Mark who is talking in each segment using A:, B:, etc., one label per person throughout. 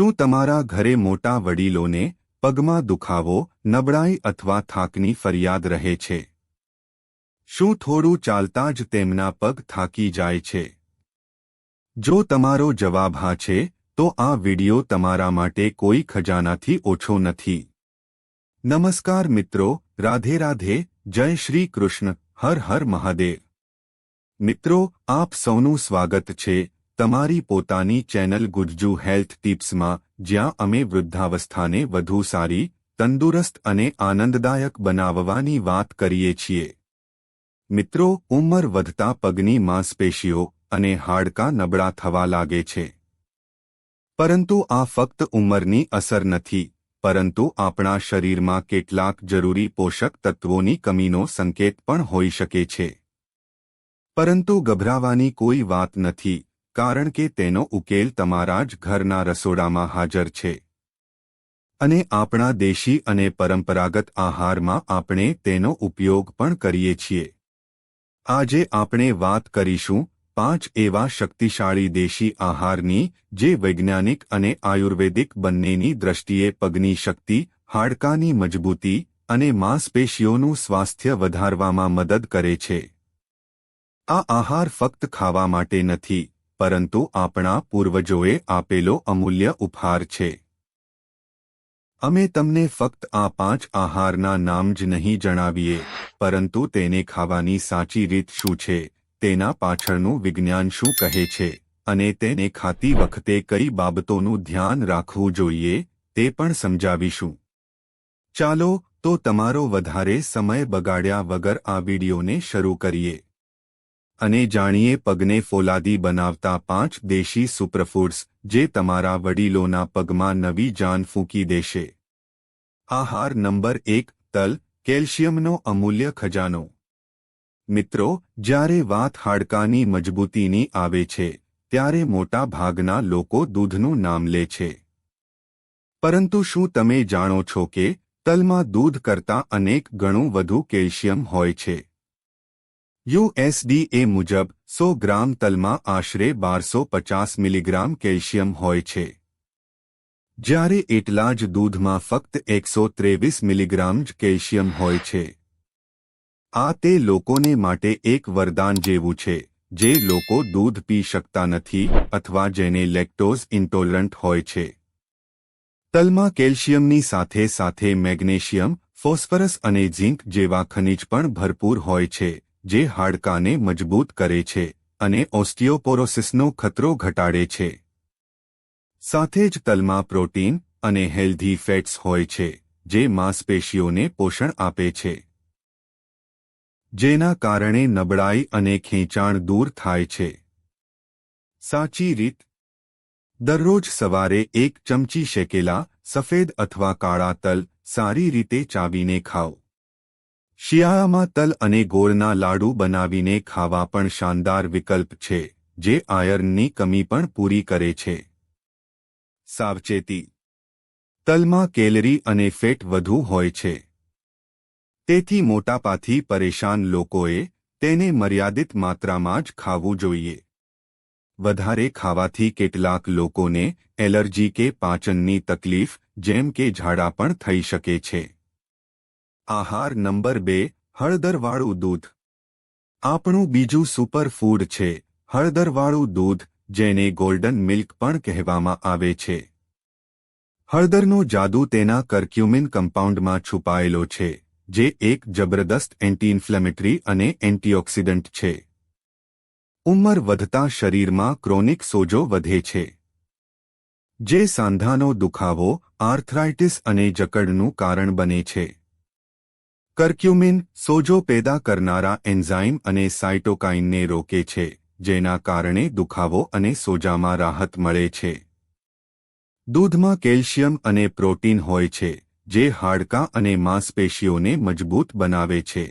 A: શું તમારા ઘરે મોટા વડીલોને પગમાં દુખાવો, નબળાઈ અથવા થાકની ફરિયાદ રહે છે? શું થોડું ચાલતા જ તેમના પગ થાકી જાય છે? જો તમારો જવાબ હા છે, તો આ વિડિયો તમારા માટે કોઈ ખજાનાથી ઓછો નથી. નમસ્કાર મિત્રો, રાધે રાધે, જય શ્રી કૃષ્ણ, હર હર મહાદેવ. મિત્રો, આપ સૌનું સ્વાગત છે તમારી પોતાની ચેનલ ગુજ્જુ હેલ્થ ટિપ્સમાં, જ્યાં અમે વૃદ્ધાવસ્થાને વધુ સારી, તંદુરસ્ત અને આનંદદાયક બનાવવાની વાત કરીએ છીએ. મિત્રો, ઉંમર વધતા પગની માંસપેશીઓ અને હાડકાં નબળા થવા લાગે છે. પરંતુ આ ફક્ત ઉંમરની અસર નથી, પરંતુ આપણા શરીરમાં કેટલાક જરૂરી પોષક તત્વોની કમીનો સંકેત પણ હોઈ શકે છે. પરંતુ ગભરાવાની કોઈ વાત નથી. કારણ કે તેનો ઉકેલ તમારા જ ઘરના રસોડામાં હાજર છે. અને આપણા દેશી અને પરંપરાગત આહારમાં આપણે તેનો ઉપયોગ પણ કરીએ છીએ. આજે આપણે વાત કરીશું પાંચ એવા શક્તિશાળી દેશી આહારની જે વૈજ્ઞાનિક અને આયુર્વેદિક બંનેની દ્રષ્ટિએ પગની શક્તિ, હાડકાની મજબૂતી અને માંસપેશીઓનું સ્વાસ્થ્ય વધારવામાં મદદ કરે છે. આ આહાર ફક્ત ખાવા માટે નથી પરંતુ આપણા પૂર્વજોએ આપેલો અમૂલ્ય ઉપહાર છે. અમે તમને ફક્ત આ પાંચ આહારના નામ જ નહીં જણાવીએ, પરંતુ તેને ખાવાની સાચી રીત શું છે, તેના પાછળનું વિજ્ઞાન શું કહે છે, અને તેને ખાતી વખતે કઈ બાબતોનું ધ્યાન રાખવું જોઈએ, તે પણ સમજાવીશું. ચાલો, તો તમારો વધારે સમય બગાડ્યા વગર આ વિડીયોને શરૂ કરીએ. અને જાણીએ પગને ફોલાદી બનાવતા પાંચ દેશી સુપરફૂડ્સ, જે તમારા વડીલોના પગમાં નવી જાન ફૂંકી દેશે. આહાર નંબર એક, તલ, કેલ્શિયમનો અમૂલ્ય ખજાનો. મિત્રો, જ્યારે વાત હાડકાની મજબૂતીની આવે છે, ત્યારે મોટા ભાગના લોકો દૂધનું નામ લે છે. પરંતુ શું તમે જાણો છો કે, તલમાં દૂધ કરતાં અનેક ગણું વધુ કેલ્શિયમ હોય છે? યુએસડીએ મુજબ સો ગ્રામ તલમાં આશરે બારસો પચાસ મિલીગ્રામ કેલ્શિયમ હોય છે. જ્યારે એટલા જ દૂધમાં ફક્ત એકસો ત્રેવીસ મિલીગ્રામ જ કેલ્શિયમ હોય છે. આ તે લોકોને માટે એક વરદાન જેવું છે, જે લોકો દૂધ પી શકતા નથી અથવા જેને લેક્ટોઝ ઇન્ટોલરન્ટ હોય છે. તલમાં કેલ્શિયમની સાથે સાથે મેગ્નેશિયમ, ફોસ્ફરસ અને ઝીંક જેવા ખનિજ પણ ભરપૂર હોય છે. જે હાડકાને મજબૂત કરે છે અને ઓસ્ટિયોપોરોસિસનો ખતરો ઘટાડે છે. સાથે જ તલમાં પ્રોટીન અને હેલ્ધી ફેટ્સ હોય છે, જે માંસપેશીઓને પોષણ આપે છે. જેના કારણે નબળાઈ અને ખેંચાણ દૂર થાય છે. સાચી રીત? દરરોજ સવારે એક ચમચી શેકેલા, સફેદ અથવા કાળા તલ સારી રીતે ચાવીને ખાઓ. શિયાળામાં તલ અને ગોળના લાડુ બનાવીને ખાવા પણ શાનદાર વિકલ્પ છે, જે આયર્નની કમી પણ પૂરી કરે છે. સાવચેતી. તલમાં કેલરી અને ફેટ વધુ હોય છે. તેથી મોટાપાથી પરેશાન લોકોએ તેને મર્યાદિત માત્રામાં જ ખાવું જોઈએ. વધારે ખાવાથી કેટલાક લોકોને એલર્જી કે પાચનની તકલીફ, જેમ કે ઝાડા પણ થઈ શકે છે. આહાર નંબર બે, હળદરવાળું દૂધ. આપણું બીજું સુપર ફૂડ છે, હળદરવાળું દૂધ, જેને ગોલ્ડન મિલ્ક પણ કહેવામાં આવે છે. હળદરનો જાદુ તેના કર્ક્યુમિન કમ્પાઉન્ડમાં છુપાયેલો છે, જે એક જબરદસ્ત એન્ટી ઇન્ફ્લેમેટરી અને એન્ટીઓક્સિડન્ટ છે. ઉંમર વધતા શરીરમાં ક્રોનિક સોજો વધે છે. જે સાંધાનો દુખાવો આર્થરાઇટિસ અને જકડનું કારણ બને છે. કર્ક્યુમિન સોજો પેદા કરનારા એન્ઝાઇમ અને સાઇટોકાઇનને રોકે છે, જેના કારણે દુખાવો અને સોજામાં રાહત મળે છે. દૂધમાં કેલ્શિયમ અને પ્રોટીન હોય છે, જે હાડકાં અને માંસપેશીઓને મજબૂત બનાવે છે.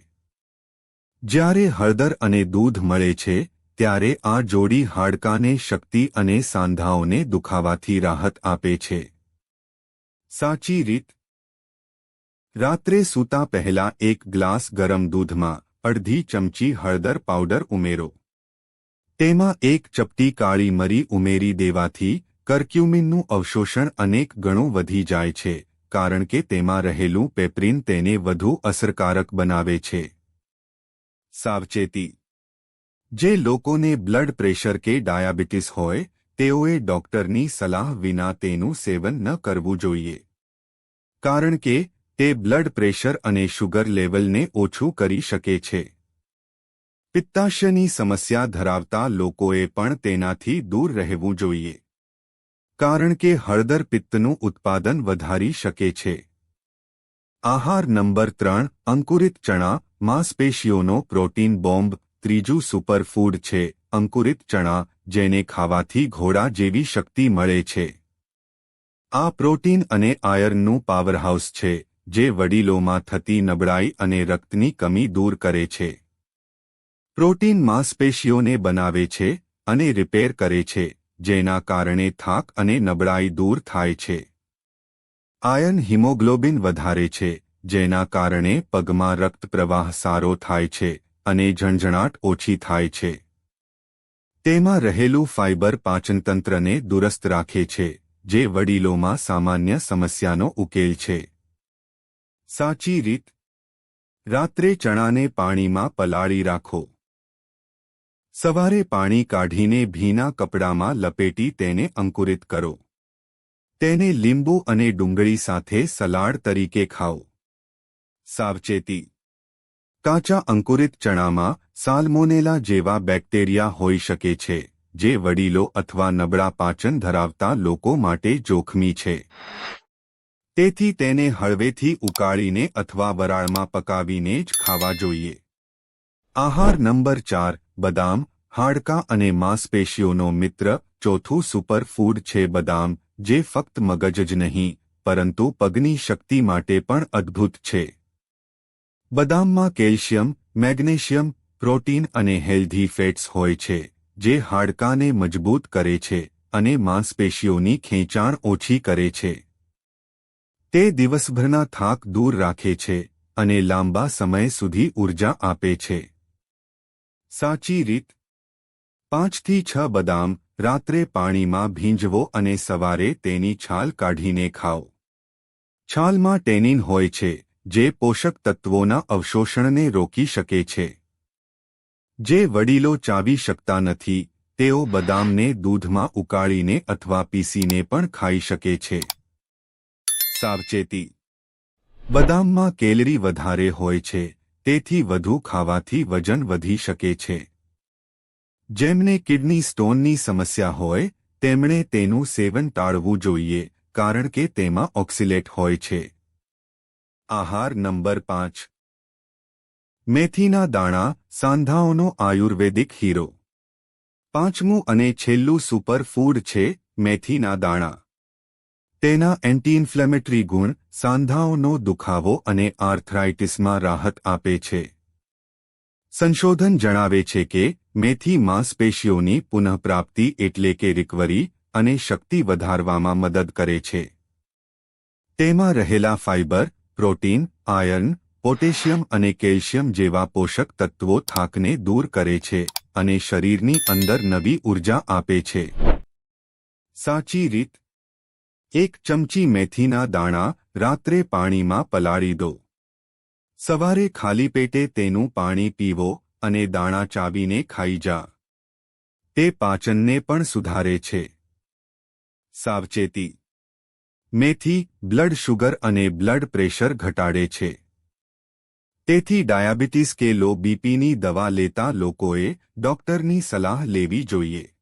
A: જ્યારે હળદર અને દૂધ મળે છે, ત્યારે આ જોડી હાડકાને શક્તિ અને સાંધાઓને દુખાવાથી રાહત આપે છે. સાચી રીત રાત્રે સૂતા પહેલા એક ગ્લાસ ગરમ દૂધમાં અડધી ચમચી હળદર પાવડર ઉમેરો. તેમાં એક ચપટી કાળી મરી ઉમેરી દેવાથી કર્ક્યુમિનનું અવશોષણ અનેક ગણું વધી જાય છે, કારણ કે તેમાં રહેલું પેપ્રિન તેને વધુ અસરકારક બનાવે છે. સાવચેતી. જે લોકોને બ્લડ પ્રેશર કે ડાયાબિટીસ હોય, તેઓએ ડોક્ટરની સલાહ વિના તેનું સેવન ન કરવું જોઈએ. કારણ કે તે બ્લડ પ્રેશર અને શુગર લેવલને ઓછું કરી શકે છે. પિત્તાશયની સમસ્યા ધરાવતા લોકોએ પણ તેનાથી દૂર રહેવું જોઈએ. કારણ કે હળદર પિત્તનું ઉત્પાદન વધારી શકે છે. આહાર નંબર ત્રણ, અંકુરિત ચણા, માંસપેશીઓનો પ્રોટીન બોમ્બ, ત્રીજું સુપરફૂડ છે, અંકુરિત ચણા, જેને ખાવાથી ઘોડા જેવી શક્તિ મળે છે. આ પ્રોટીન અને આયર્નનું પાવરહાઉસ છે. જે વડીલોમાં થતી નબળાઈ અને રક્તની કમી દૂર કરે છે. પ્રોટીન માંસપેશીઓને બનાવે છે અને રિપેર કરે છે, જેના કારણે થાક અને નબળાઈ દૂર થાય છે. આયર્ન હિમોગ્લોબિન વધારે છે, જેના કારણે પગમાં રક્ત પ્રવાહ સારો થાય છે અને ઝણઝણાટ ઓછી થાય છે. તેમાં રહેલું ફાઇબર પાચનતંત્રને દુરસ્ત રાખે છે, જે વડીલોમાં સામાન્ય સમસ્યાનો ઉકેલ છે. સાચી રીત? રાત્રે ચણાને પાણીમાં પલાળી રાખો. સવારે પાણી કાઢીને ભીના કપડામાં લપેટી તેને અંકુરિત કરો. તેને લીંબુ અને ડુંગળી સાથે સલાડ તરીકે ખાઓ. સાવચેતી. કાચા અંકુરિત ચણામાં સાલ્મોનેલા જેવા બેક્ટેરિયા હોઈ શકે છે, જે વડીલો અથવા નબળા પાચન ધરાવતા લોકો માટે જોખમી છે. તેથી તેને હળવેથી ઉકાળીને અથવા વરાળમાં પકાવીને જ ખાવા જોઈએ. આહાર નંબર ચાર, બદામ, હાડકાં અને માંસપેશીઓનો મિત્ર, ચોથું સુપરફૂડ છે બદામ, જે ફક્ત મગજ જ નહીં, પરંતુ પગની શક્તિ માટે પણ અદ્ભુત છે. બદામમાં કેલ્શિયમ, મેગ્નેશિયમ, પ્રોટીન અને હેલ્ધી ફેટ્સ હોય છે, જે હાડકાને મજબૂત કરે છે અને માંસપેશીઓની ખેંચાણ ઓછી કરે છે. તે દિવસભરના થાક દૂર રાખે છે અને લાંબા સમય સુધી ઊર્જા આપે છે. સાચી રીત. પાંચથી છ બદામ રાત્રે પાણીમાં ભીંજવો અને સવારે તેની છાલ કાઢીને ખાઓ. છાલમાં ટેનિન હોય છે, જે પોષક તત્વોના અવશોષણને રોકી શકે છે. જે વડીલો ચાવી શકતા નથી, તેઓ બદામને દૂધમાં ઉકાળીને અથવા પીસીને પણ ખાઈ શકે છે. સાવચેતી. બદામમાં કેલરી વધારે હોય છે, તેથી વધુ ખાવાથી વજન વધી શકે છે. જેમને કિડની સ્ટોનની સમસ્યા હોય, તેમણે તેનું સેવન ટાળવું જોઈએ, કારણ કે તેમાં ઓક્સિલેટ હોય છે. આહાર નંબર પાંચ. મેથીના દાણા, સાંધાઓનો આયુર્વેદિક હીરો. પાંચમું અને છેલ્લું સુપર ફૂડ છે મેથીના દાણા. તેના એન્ટી ઇન્ફ્લેમેટરી ગુણ સાંધાઓનો દુખાવો અને આર્થરાઇટિસમાં રાહત આપે છે. સંશોધન જણાવે છે કે મેથી માંસપેશીઓની પુનઃપ્રાપ્તિ એટલે કે રિકવરી અને શક્તિ વધારવામાં મદદ કરે છે. તેમાં રહેલા ફાઇબર પ્રોટીન આયર્ન પોટેશિયમ અને કેલ્શિયમ જેવા પોષક તત્વો થાકને દૂર કરે છે અને શરીરની અંદર નવી ઊર્જા આપે છે. સાચી રીત એક ચમચી મેથીના દાણા રાત્રે પાણીમાં પલાળી દો. સવારે ખાલી પેટે તેનું પાણી પીવો અને દાણા ચાવીને ખાઈ જા. તે પાચનને પણ સુધારે છે. સાવચેતી. મેથી, બ્લડ શુગર અને બ્લડ પ્રેશર ઘટાડે છે. તેથી ડાયાબિટીસ કે લો બીપીની દવા લેતા લોકોએ ડોક્ટરની સલાહ લેવી જોઈએ.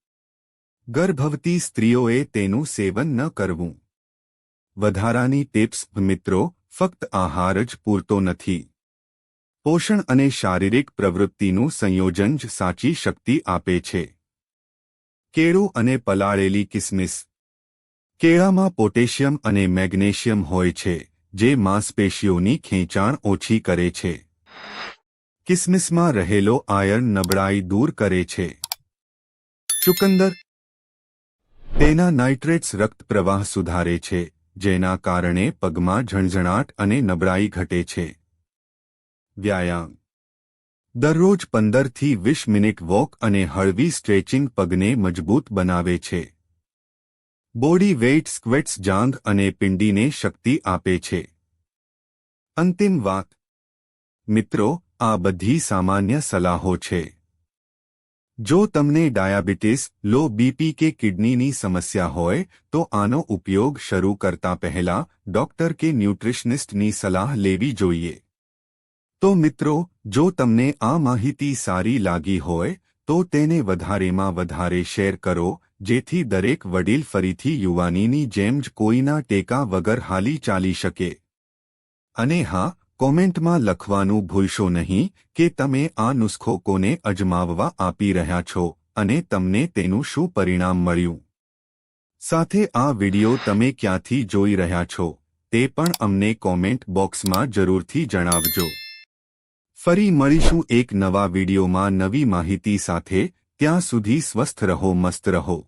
A: ગર્ભવતી સ્ત્રીઓએ તેનું સેવન ન કરવું. વધારાની ટિપ્સ, મિત્રો, ફક્ત આહાર જ પૂરતો નથી. પોષણ અને શારીરિક પ્રવૃત્તિનું સંયોજન જ સાચી શક્તિ આપે છે. કેળું અને પલાળેલી કિસમિસ. કેળામાં પોટેશિયમ અને મેગ્નેશિયમ હોય છે, જે માંસપેશીઓની ખેંચાણ ઓછી કરે છે. કિસમિસમાં રહેલો આયર્ન નબળાઈ દૂર કરે છે. ચુકંદર. તેના નાઇટ્રેટ્સ રક્ત પ્રવાહ સુધારે છે, જેના કારણે પગમાં ઝણઝણાટ અને નબળાઈ ઘટે છે. વ્યાયામ. દરરોજ પંદરથી વીસ મિનિટ વોક અને હળવી સ્ટ્રેચિંગ પગને મજબૂત બનાવે છે. બોડી વેઇટ સ્ક્વેટ્સ જાંઘ અને પિંડીને શક્તિ આપે છે. અંતિમ વાત. મિત્રો, આ બધી સામાન્ય સલાહો છે. જો તમને ડાયાબિટીસ, લો બીપી કે કિડનીની સમસ્યા હોય, તો આનો ઉપયોગ શરૂ કરતા પહેલા ડોક્ટર કે ન્યુટ્રિશનિસ્ટની સલાહ લેવી જોઈએ. તો મિત્રો, જો તમને આ માહિતી સારી લાગી હોય, તો તેને વધારેમાં વધારે શેર કરો, જેથી દરેક વડીલ ફરીથી યુવાનીની જેમ જ કોઈના ટેકા વગર હાલી ચાલી શકે. અને હા કોમેન્ટમાં લખવાનું ભૂલશો નહીં કે તમે આ નુસ્ખો કોને અજમાવવા આપી રહ્યા છો અને તમને તેનું શું પરિણામ મળ્યું. સાથે આ વિડિયો તમે ક્યાંથી જોઈ રહ્યા છો તે પણ અમને કોમેન્ટ બોક્સમાં જરૂરથી જણાવજો. ફરી મળીશું એક નવા વિડિયોમાં નવી માહિતી સાથે, ત્યાં સુધી સ્વસ્થ રહો, મસ્ત રહો.